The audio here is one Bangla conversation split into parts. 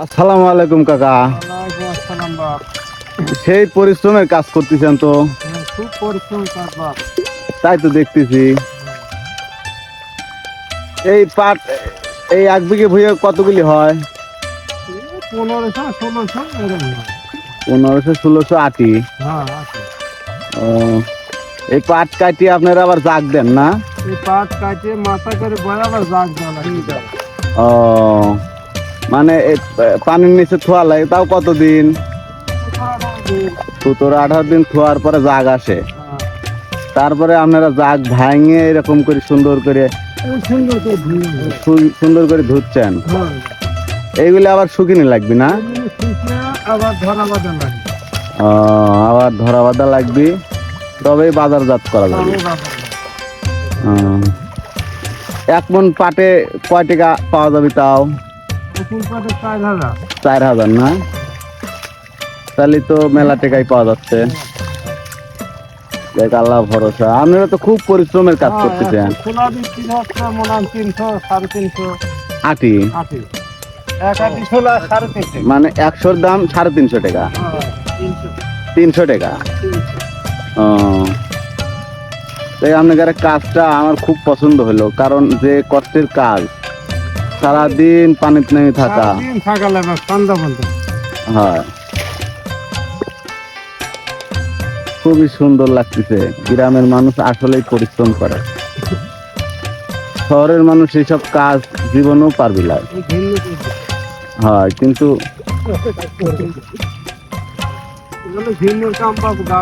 আসসালামু আলাইকুম কাকা। সেই পরিশ্রমের কাজ করতেছেন তো? হ্যাঁ, খুব পরিশ্রম তাই তো দেখতেছি। এই পাট এই এক বিঘে ভুঁইয়ে কতগুলি হয়? পনেরোশো ষোলোশো পনেরোশো ষোলোশো আটি। হ্যাঁ ও এই পাট কাটিয়ে আপনারা আবার জাগ দেন না? এই পাট কাটিয়ে মাথা করে বরাবর জাগ জ্বালা ও মানে পানির নিচে থোয়া লাগে তাও কতদিন? সতেরো আঠারো দিন থোয়ার পরে জাগ আসে। তারপরে আপনারা জাগ ভাঙে এরকম করে সুন্দর করে সুন্দর করে ধুচ্ছেন। এইগুলো আবার শুকিনি লাগবে না? আবার ধরা বাঁধা লাগে ও, আবার ধরা লাগবে। তবেই বাজারজাত করা যাবে। এক মন পাটে কয় টাকা পাওয়া যাবে তাও? চার হাজার না? তাহলে তো মেলা টাকাই পাওয়া যাচ্ছে। দেখ আল্লাহ ভরসা। আপনারা তো খুব পরিশ্রমের কাজ হ্যাঁ, করতেছেন মনে হয় আটি? মানে একশোর দাম সাড়ে তিনশো টাকা? হ্যাঁ, তিনশো। তিনশো টাকা? ও। তাই আপনাদের কাজটা আমার খুব পছন্দ হলো। কারণ যে কষ্টের কাজ সারাদিন পানিতে নেমে থাকা। সারাদিন থাকা লাগবে সন্ধ্যা পর্যন্ত হয়। খুবই সুন্দর লাগতেছে। গ্রামের মানুষ আসলেই পরিশ্রম করে। শহরের মানুষ এইসব কাজ জীবনেও পারবি না। হয় কিন্তু ঘিন্নির কাম পাবো গা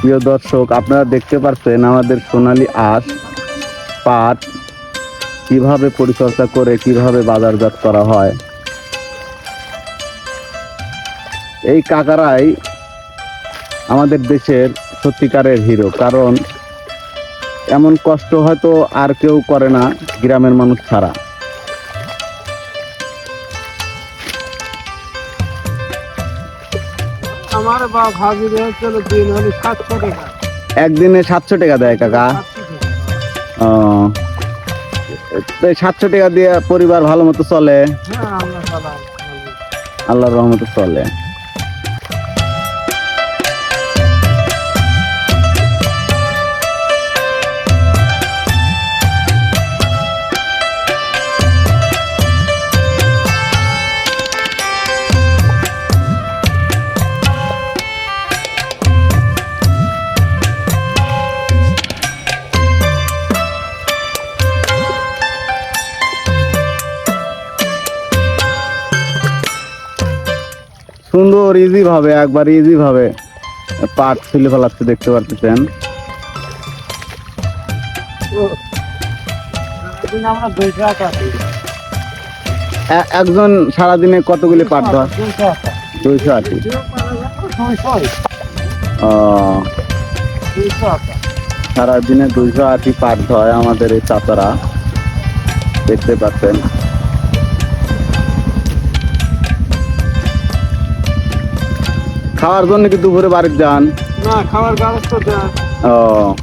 প্রিয় দর্শক, আপনারা দেখতে পাচ্ছেন আমাদের সোনালী আঁশ, পাট কীভাবে পরিচর্যা করে, কীভাবে বাজারজাত করা হয়। এই কাকারাই আমাদের দেশের সত্যিকারের হিরো, কারণ এমন কষ্ট হয়তো আর কেউ করে না গ্রামের মানুষ ছাড়া। আমার বা দিন হলে সাতশো টাকা। একদিনে সাতশো টাকা দেয় কাকা। ও। সাতশো টাকা দিয়ে পরিবার ভালো মতো চলে? হ্যাঁ আল্লাহর রহমতে চলে। সুন্দর ইজি ভাবে একবার ইজি ভাবে। পাট ছিলে ফেলাচ্ছে দেখতে পারতেছেন? একজন সারাদিনে কতগুলি পাট ধর? দুইশো আশি। সারাদিনে দুইশো আশি পাট ধয় আমাদের এই চাচারা দেখতে পাচ্ছেন। খাওয়ার জন্য কি দুপুরে বাড়ির যান? না ও।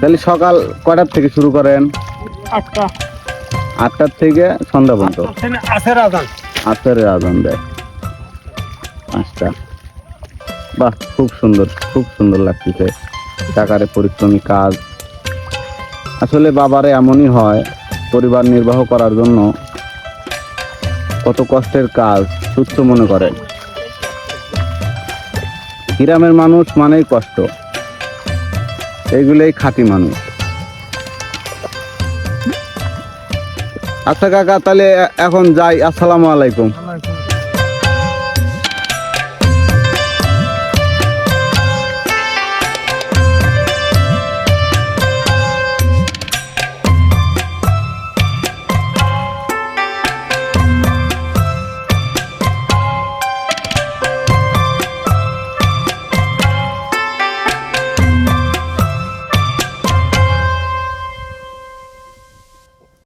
তাহলে সকাল কয়টার থেকে শুরু করেন? আটটা। আটটার থেকে সন্ধ্যা পর্যন্ত? আছের আদান আজান দেয়। পাঁচটা বাহ খুব সুন্দর খুব সুন্দর লাগতেছে। টাকারে পরিশ্রমী কাজ। আসলে বাবারে এমনই হয় পরিবার নির্বাহ করার জন্য কত কষ্টের কাজ সুস্থ মনে করেন গ্রামের মানুষ মানেই কষ্ট। এইগুলোই খাঁটি মানুষ। আচ্ছা কাকা, তাহলে এখন যাই। আসসালামু আলাইকুম।